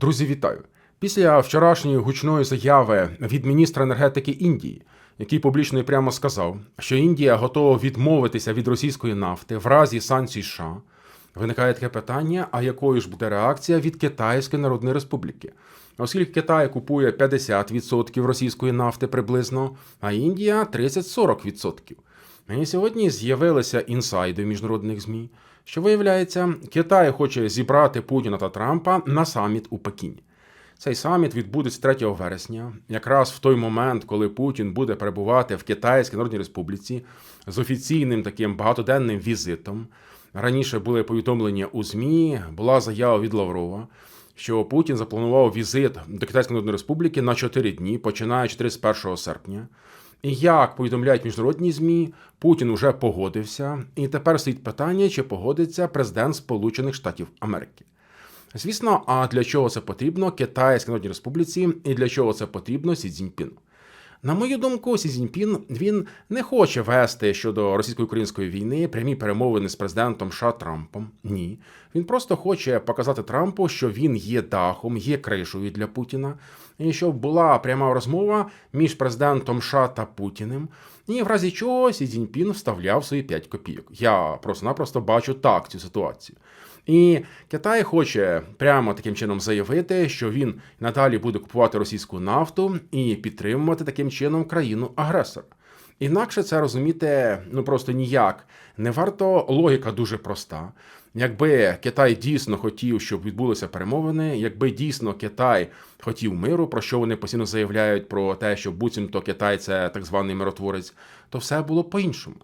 Друзі, вітаю! Після вчорашньої гучної заяви від міністра енергетики Індії, який публічно і прямо сказав, що Індія готова відмовитися від російської нафти в разі санкцій США, виникає таке питання: а якою ж буде реакція від Китайської Народної Республіки? Оскільки Китай купує 50% російської нафти приблизно, а Індія 30-40%. І сьогодні з'явилися інсайди міжнародних ЗМІ, що виявляється, Китай хоче зібрати Путіна та Трампа на саміт у Пекіні. Цей саміт відбудеться 3 вересня, якраз в той момент, коли Путін буде перебувати в Китайській Народній Республіці з офіційним таким багатоденним візитом. Раніше були повідомлення у ЗМІ, була заява від Лаврова, що Путін запланував візит до Китайської Народної Республіки на 4 дні, починаючи 31 серпня. Як повідомляють міжнародні ЗМІ, Путін уже погодився, і тепер стоїть питання, чи погодиться президент Сполучених Штатів Америки. Звісно, а для чого це потрібно Китайській Народній Республіці і для чого це потрібно Сі Цзіньпіну? На мою думку, Сі Цзіньпін він не хоче вести щодо російсько-української війни прямі перемовини з президентом США Трампом. Ні, він просто хоче показати Трампу, що він є дахом, є кришою для Путіна, і щоб була пряма розмова між президентом США та Путіним. І в разі чого Сі Цзіньпін вставляв свої 5 копійок. Я просто-напросто бачу так цю ситуацію. І Китай хоче прямо таким чином заявити, що він надалі буде купувати російську нафту і підтримувати таким чином країну агресора. Інакше це розуміти ну просто ніяк не варто. Логіка дуже проста. Якби Китай дійсно хотів, щоб відбулися перемовини, якби дійсно Китай хотів миру, про що вони постійно заявляють про те, що буцімто Китай це так званий миротворець, то все було по-іншому.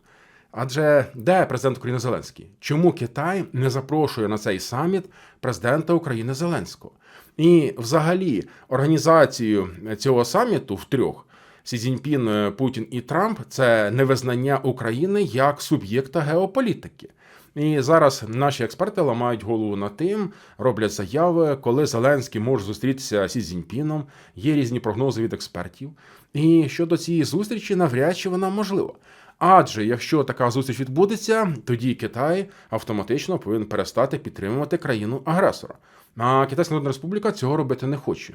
Адже де президент України Зеленський? Чому Китай не запрошує на цей саміт президента України Зеленського? І, взагалі, організацію цього саміту в трьох Сі Цзіньпін, Путін і Трамп це невизнання України як суб'єкта геополітики. І зараз наші експерти ламають голову над тим, роблять заяви, коли Зеленський може зустрітися зі Зіньпіном. Є різні прогнози від експертів. І щодо цієї зустрічі, навряд чи вона можлива. Адже якщо така зустріч відбудеться, тоді Китай автоматично повинен перестати підтримувати країну агресора. А Китайська Народна Республіка цього робити не хоче.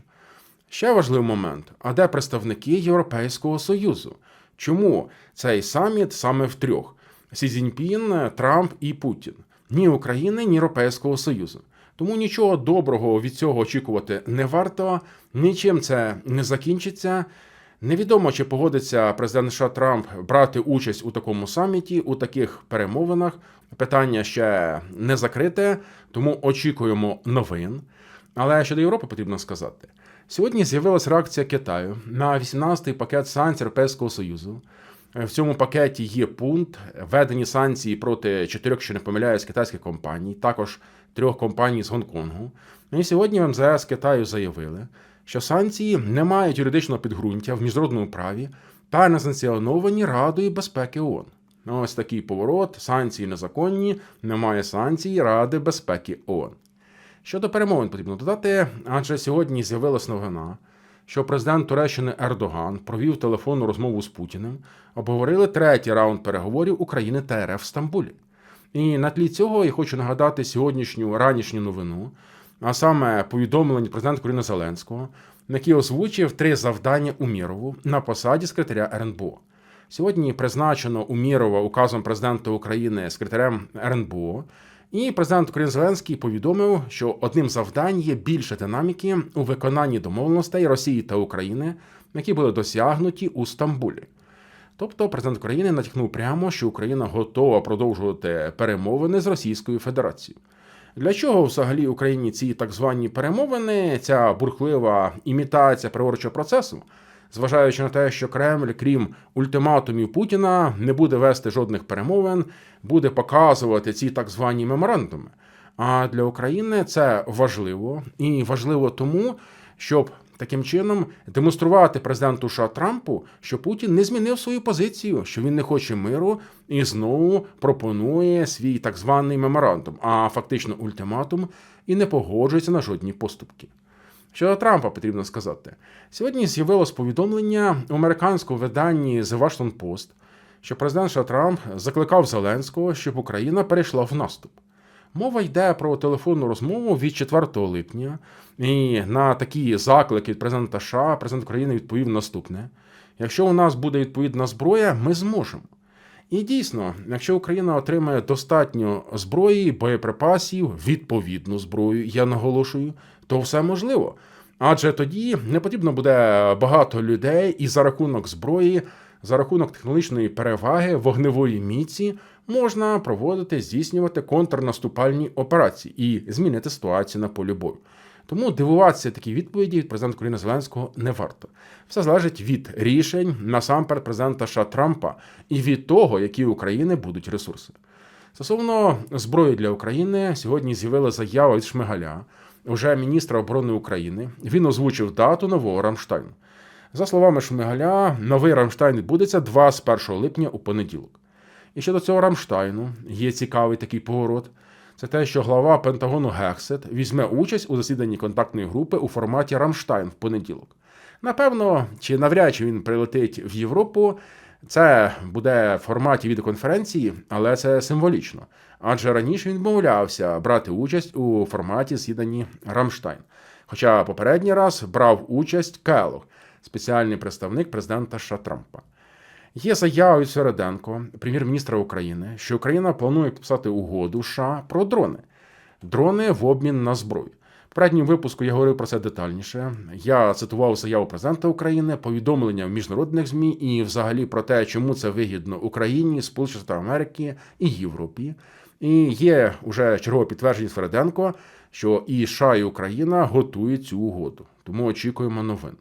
Ще важливий момент: а де представники Європейського Союзу? Чому цей саміт саме в трьох? Сі Цзіньпін, Трамп і Путін. Ні України, ні Європейського Союзу. Тому нічого доброго від цього очікувати не варто, нічим це не закінчиться. Невідомо, чи погодиться президент США Трамп брати участь у такому саміті, у таких перемовинах. Питання ще не закрите, тому очікуємо новин. Але щодо Європи потрібно сказати. Сьогодні з'явилася реакція Китаю на 18-й пакет санкцій Європейського Союзу. В цьому пакеті є пункт введені санкції проти чотирьох, що не помиляюсь, китайських компаній, також трьох компаній з Гонконгу. І сьогодні в МЗС Китаю заявили, що санкції не мають юридичного підґрунтя в міжнародному праві та не санкціоновані Радою безпеки ООН. Ось такий поворот, санкції незаконні, немає санкцій Ради безпеки ООН. Щодо перемовин потрібно додати, адже сьогодні з'явилась новина, що президент Туреччини Ердоган провів телефонну розмову з Путіним, обговорили третій раунд переговорів України та РФ в Стамбулі. І на тлі цього я хочу нагадати сьогоднішню ранішню новину, а саме повідомлення президента України Зеленського, який озвучив три завдання Умірову на посаді секретаря РНБО. Сьогодні призначено Умірова указом президента України секретарем РНБО. І президент України Зеленський повідомив, що одним завдань є більше динаміки у виконанні домовленостей Росії та України, які були досягнуті у Стамбулі. Тобто президент України натякнув прямо, що Україна готова продовжувати перемовини з Російською Федерацією. Для чого взагалі Україні ці так звані перемовини, ця бурхлива імітація переговорчого процесу, зважаючи на те, що Кремль, крім ультиматумів Путіна, не буде вести жодних перемовин, буде показувати ці так звані меморандуми. А для України це важливо і важливо тому, щоб таким чином демонструвати президенту США Трампу, що Путін не змінив свою позицію, що він не хоче миру і знову пропонує свій так званий меморандум, а фактично ультиматум, і не погоджується на жодні поступки. Щодо Трампа потрібно сказати, сьогодні з'явилось повідомлення у американському виданні The Washington Post, що президент США Трамп закликав Зеленського, щоб Україна перейшла в наступ. Мова йде про телефонну розмову від 4 липня, і на такі заклики від президента США президент України відповів наступне: якщо у нас буде відповідна зброя, ми зможемо. І дійсно, якщо Україна отримає достатньо зброї, боєприпасів, відповідну зброю, я наголошую, то все можливо. Адже тоді не потрібно буде багато людей, і за рахунок зброї, за рахунок технологічної переваги, вогневої міці можна проводити, здійснювати контрнаступальні операції і змінити ситуацію на полі бою. Тому дивуватися такі відповіді від президента України Зеленського не варто. Все залежить від рішень насамперед президента США Трампа і від того, які у України будуть ресурси. Стосовно зброї для України, сьогодні з'явила заява від Шмигаля, уже міністра оборони України. Він озвучив дату нового Рамштайну. За словами Шмигаля, новий Рамштайн відбудеться 21 липня у понеділок. І щодо цього Рамштайну є цікавий такий поворот. Це те, що глава Пентагону Гексет візьме участь у засіданні контактної групи у форматі Рамштайн в понеділок. Напевно, чи навряд чи він прилетить в Європу. Це буде в форматі відеоконференції, але це символічно. Адже раніше він відмовлявся брати участь у форматі засіданні Рамштайн. Хоча попередній раз брав участь Келох, спеціальний представник президента США Трампа. Є заява від Середенко, прем'єр-міністра України, що Україна планує підписати угоду США про дрони, дрони в обмін на зброю. В попередньому випуску я говорив про це детальніше. Я цитував заяву президента України, повідомлення в міжнародних змі і, взагалі, про те, чому це вигідно Україні, Сполучених Штатів Америки і Європі. І є вже чергове підтвердження Середенко, що і США, і Україна готують цю угоду. Тому очікуємо новин.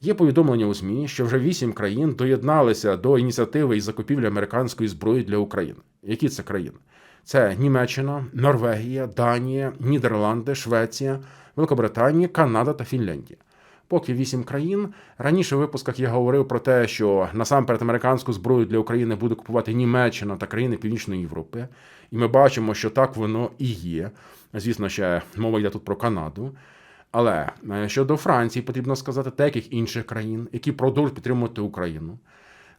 Є повідомлення у ЗМІ, що вже вісім країн доєдналися до ініціативи із закупівлі американської зброї для України. Які це країни? Це Німеччина, Норвегія, Данія, Нідерланди, Швеція, Великобританія, Канада та Фінляндія. Поки вісім країн. Раніше в випусках я говорив про те, що насамперед американську зброю для України буде купувати Німеччина та країни Північної Європи. І ми бачимо, що так воно і є. Звісно, ще мова йде тут про Канаду. Але е, щодо Франції потрібно сказати деяких інших країн, які продовжують підтримувати Україну.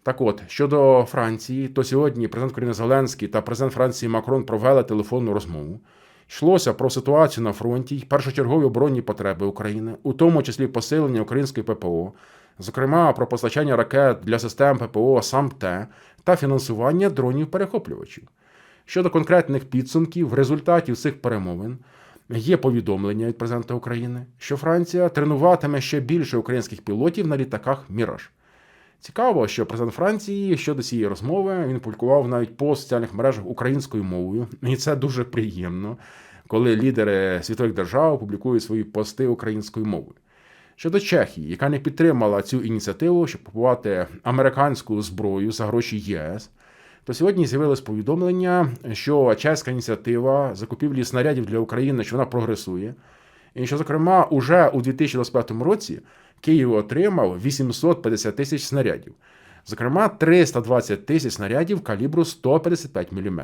Так от, щодо Франції, то сьогодні президент України Зеленський та президент Франції Макрон провели телефонну розмову. Йшлося про ситуацію на фронті й першочергові оборонні потреби України, у тому числі посилення української ППО, зокрема про постачання ракет для систем ППО САМТЕ та фінансування дронів перехоплювачів. Щодо конкретних підсумків, результатів цих перемовин. Є повідомлення від президента України, що Франція тренуватиме ще більше українських пілотів на літаках Міраж. Цікаво, що президент Франції щодо цієї розмови він публікував навіть по соціальних мережах українською мовою, і це дуже приємно, коли лідери світових держав публікують свої пости українською мовою. Щодо Чехії, яка не підтримала цю ініціативу, щоб купувати американську зброю за гроші ЄС, то сьогодні з'явилось повідомлення, що чеська ініціатива закупівлі снарядів для України, що вона прогресує, і що, зокрема, уже у 2025 році Київ отримав 850 тисяч снарядів, зокрема, 320 тисяч снарядів калібру 155 мм.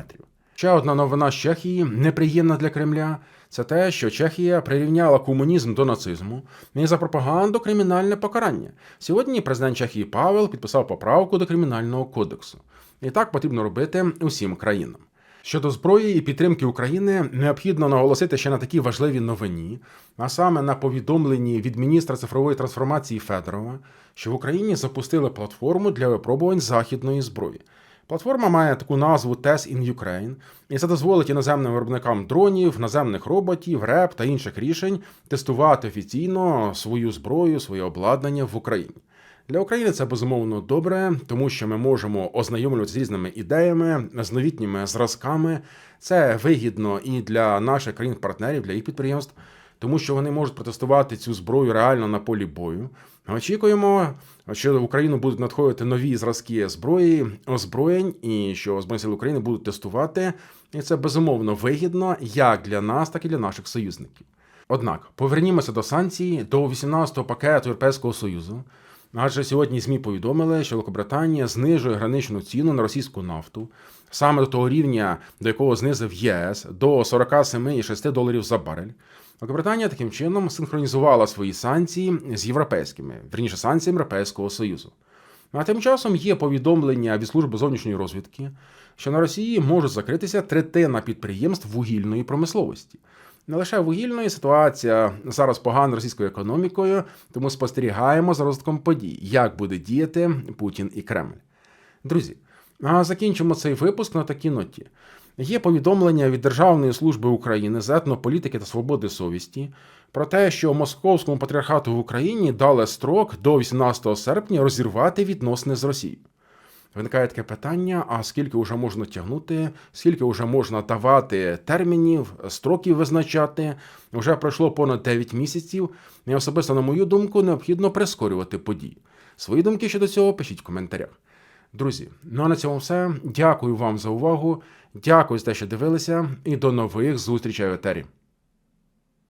Ще одна новина з Чехії, неприємна для Кремля, це те, що Чехія прирівняла комунізм до нацизму і за пропаганду кримінальне покарання. Сьогодні президент Чехії Павел підписав поправку до кримінального кодексу. І так потрібно робити усім країнам. Щодо зброї і підтримки України необхідно наголосити ще на такій важливій новині, а саме на повідомленні від міністра цифрової трансформації Федорова, що в Україні запустили платформу для випробувань західної зброї. Платформа має таку назву Test in Ukraine, і це дозволить іноземним виробникам дронів, наземних роботів, РЕП та інших рішень тестувати офіційно свою зброю, своє обладнання в Україні. Для України це безумовно добре, тому що ми можемо ознайомлюватися з різними ідеями, з новітніми зразками. Це вигідно і для наших країн-партнерів, для їх підприємств, тому що вони можуть протестувати цю зброю реально на полі бою. Очікуємо, що в Україну будуть надходити нові зразки зброї, озброєнь, і що Збройні сили України будуть тестувати. І це безумовно вигідно як для нас, так і для наших союзників. Однак повернімося до санкцій, до 18-го пакету Європейського Союзу. Адже сьогодні ЗМІ повідомили, що Великобританія знижує граничну ціну на російську нафту саме до того рівня, до якого знизив ЄС, до 47,6 доларів за барель. Великобританія таким чином синхронізувала свої санкції з європейськими, верніше санкціями Європейського Союзу. А тим часом є повідомлення від служби зовнішньої розвідки, що на Росії можуть закритися третина підприємств вугільної промисловості. Не лише вугільної ситуація зараз погана російською економікою, тому спостерігаємо за розвитком подій, як буде діяти Путін і Кремль. Друзі, а закінчимо цей випуск на такій ноті. Є повідомлення від Державної служби України з етнополітики та свободи совісті про те, що московському патріархату в Україні дали строк до 18 серпня розірвати відносини з Росією. Виникає таке питання: а скільки вже можна тягнути, скільки вже можна давати термінів, строків визначати? Вже пройшло понад 9 місяців, і особисто, на мою думку, необхідно прискорювати події. Свої думки щодо цього пишіть в коментарях. Друзі, ну а на цьому все. Дякую вам за увагу. Дякую за те, що дивилися, і до нових зустрічей в етері.